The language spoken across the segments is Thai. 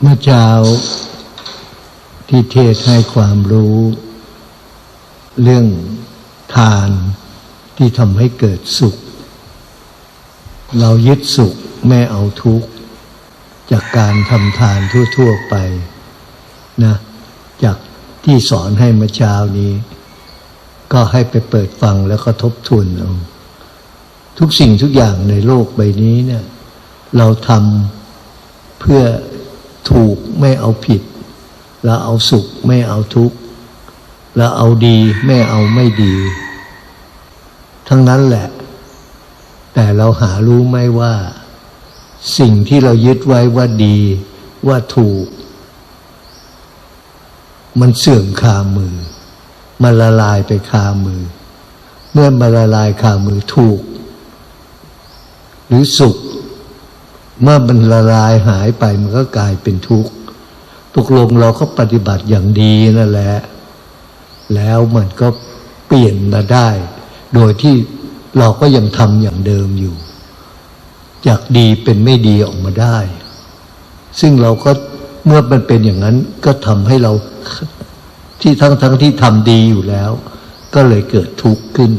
เมื่อเช้าที่เทศให้ความรู้ เรื่องทานที่ทำให้เกิดสุข เรายึดสุขไม่เอาทุกข์ จากการทำทานทั่ว ๆไปนะจากที่สอนให้เมื่อเช้านี้ ก็ให้ไปเปิดฟังแล้วก็ทบทวนเอาทุกสิ่งทุกอย่างในโลกใบนี้เนี่ยเราทำเพื่อ ถูกไม่เอาผิดแล้วเอาสุขไม่เอาทุกข์แล้วเอาดีไม่เอาไม่ดี ทั้งนั้นแหละ แต่เราหารู้ไหมว่า สิ่งที่เรายึดไว้ว่าดีว่าถูก มันเสื่อมคามือ มันละลายไปคามือ เมื่อมันละลายคามือถูก หรือสุข เมื่อมันละลายหายไปมันก็กลายเป็นทุกข์ตกลงเราก็ปฏิบัติอย่างดีนั่นแหละ แล้วมันก็เปลี่ยนมาได้ โดยที่เราก็ยังทำอย่างเดิมอยู่ จากดีเป็นไม่ดีออกมาได้ ซึ่งเราก็เมื่อมันเป็นอย่างนั้นก็ทำให้เราที่ทั้งทั้งที่ทำดีอยู่แล้ว ก็เลยเกิดทุกข์ขึ้น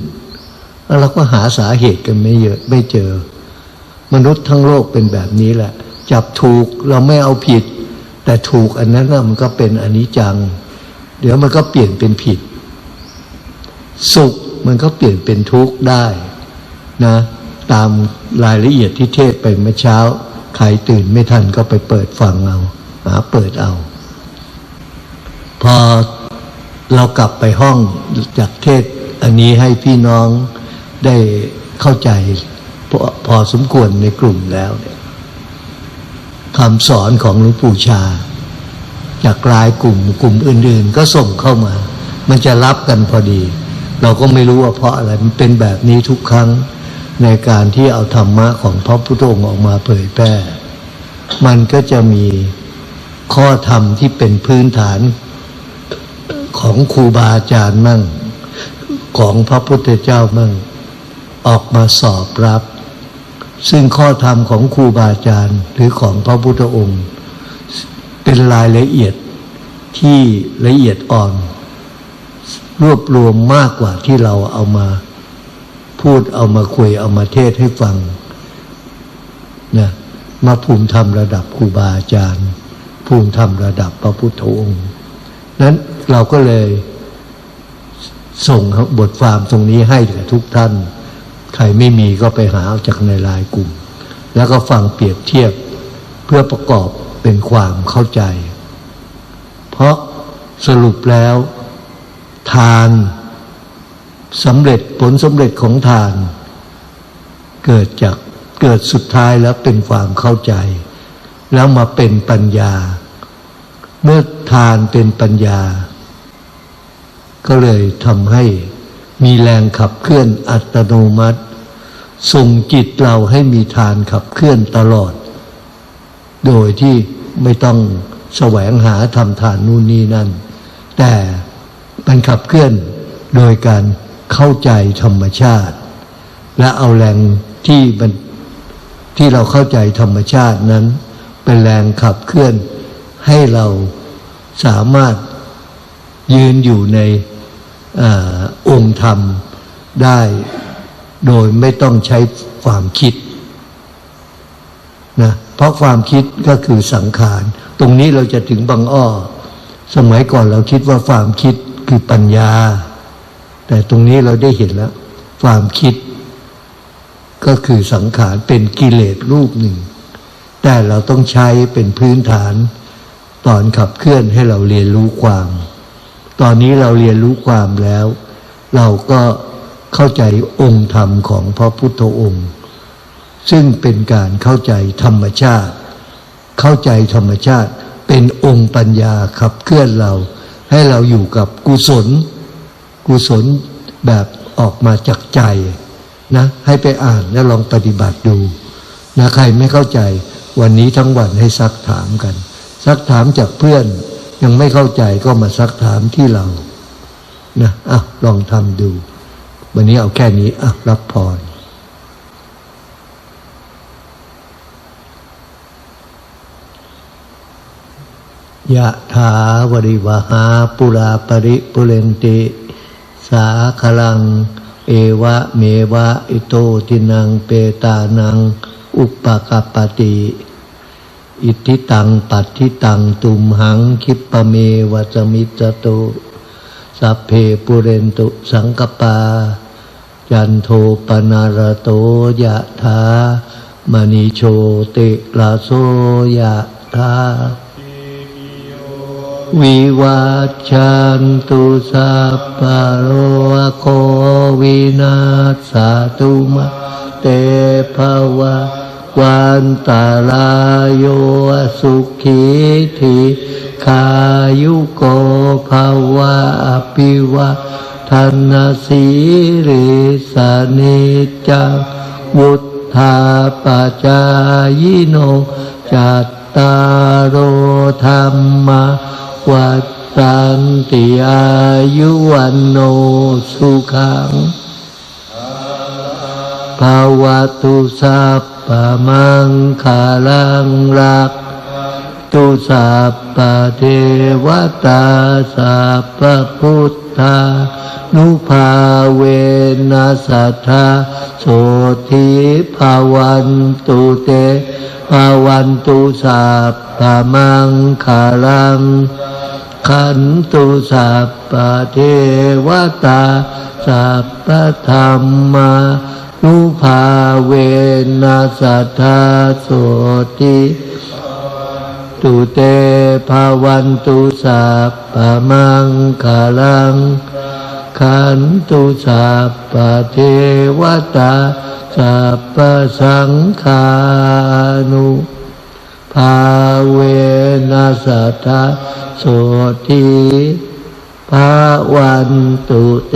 แล้วเราก็หาสาเหตุกันไม่เยอะไม่เจอ มนุษย์ทั้งโลกเป็นแบบนี้แหละ จับถูกเราไม่เอาผิด แต่ถูกอันนั้นมันก็เป็นอนิจจัง เดี๋ยวมันก็เปลี่ยนเป็นผิด สุขมันก็เปลี่ยนเป็นทุกข์ได้นะ ตามรายละเอียดที่เทศไปเมื่อเช้า ใครตื่นไม่ทันก็ไปเปิดฟังเอาหาเปิดเอา พอเรากลับไปห้องจากเทศอันนี้ให้พี่น้องได้เข้าใจ พอพอสมควรในกลุ่มแล้วเนี่ยคำสอนของหลวงปู่ชา จากรายกลุ่มกลุ่มอื่น ๆ ก็ส่งเข้ามา มันจะรับกันพอดี เราก็ไม่รู้ว่าเพราะอะไรมันเป็นแบบนี้ทุกครั้งในการที่เอาธรรมะของพระพุทธองค์ออกมาเผยแพร่ มันก็จะมีข้อธรรมที่เป็นพื้นฐานของครูบาอาจารย์มั่ง ของพระพุทธเจ้ามั่ง ออกมาสอบรับ ซึ่งข้อธรรมของครูบาอาจารย์ หรือของพระพุทธองค์ เป็นรายละเอียดที่ละเอียดอ่อน รวบรวมมากกว่าที่เราเอามาพูดเอามาคุยเอามาเทศให้ฟังนะมาภูมิธรรมระดับครูบาอาจารย์ ภูมิธรรมระดับพระพุทธองค์นั้นเราก็เลยส่งบทความตรงนี้ให้กับทุกท่าน ใครไม่มีก็ไปหาจากในลายกลุ่ม แล้วก็ฟังเปรียบเทียบเพื่อประกอบเป็นความเข้าใจ เพราะสรุปแล้ว ทานสำเร็จผลสำเร็จของทาน เกิดจากเกิดสุดท้ายแล้วเป็นความเข้าใจ แล้วมาเป็นปัญญา เมื่อทานเป็นปัญญา ก็เลยทำให้ มีแรงขับเคลื่อนอัตโนมัติ ส่งจิตเราให้มีทานขับเคลื่อนตลอด โดยที่ไม่ต้องแสวงหาทำทานนู่นนี่นั่น แต่มันขับเคลื่อนโดยการเข้าใจธรรมชาติ และเอาแรงที่มันที่เราเข้าใจธรรมชาตินั้น เป็นแรงขับเคลื่อนให้เราสามารถยืนอยู่ใน งค์ธรรมได้ โดยไม่ต้องใช้ความคิดนะเพราะความคิดก็คือสังขาร ตรงนี้เราจะถึงบางอ้อ สมัยก่อนเราคิดว่าความคิดคือปัญญา แต่ตรงนี้เราได้เห็นแล้ว ความคิดก็คือสังขารเป็นกิเลสรูปหนึ่ง แต่เราต้องใช้เป็นพื้นฐาน ตอนขับเคลื่อนให้เราเรียนรู้ความ ตอนนี้เราเรียนรู้ความแล้ว เราก็เข้าใจองค์ธรรมของพระพุทธองค์ ซึ่งเป็นการเข้าใจธรรมชาติ เข้าใจธรรมชาติเป็นองค์ปัญญาขับเคลื่อนเรา ให้เราอยู่กับกุศล กุศลแบบออกมาจากใจนะให้ไปอ่านแล้วลองปฏิบัติดูนะใครไม่เข้าใจวันนี้ทั้งวันให้ซักถามกัน ซักถามจากเพื่อนยังไม่เข้าใจก็มาซักถามที่เรา นะอะลองทำดู วันนี้เอาแค่นี้อะรับพรยะถาวริวหาปุราปริปุเรนติ สาคลัง เอวะเมวะอิโตทินังเปตานัง อุปกปปติ อิทิตังปัตทิตังตุมหังคิปะเมวะสมิจจตุ สัพเพปุเรนตุสังกปา จันโทปนารโตยะถามณีโชติลาโซยะถาวิวัชันตุสัพพะโลโควินาศตุมาเตภวะ วันตารายโยสุขีทีขายุโกภาวะอภิวะธนาสีริสานิจังวุธาปจายโนจัตตารโอธรรมะวัตตันติอายุวันโนสุขังภาวะตุสัพ พะมังคาลังรักตุสัพพเทวตาสัพพพุทธานุภาเวนัสธาโสธิภาวันตุเตภาวันตุสัพพมังคาลังขันตุสัพพเทวตาสัพพธรรมา นุภาเวนัสธาโสติตุเตภาวันตุสัพพะมังคาลังขันตุสัพพะเทวตาสัพพะสังฆานุภาเวนัสธาโสติภาวันตุเต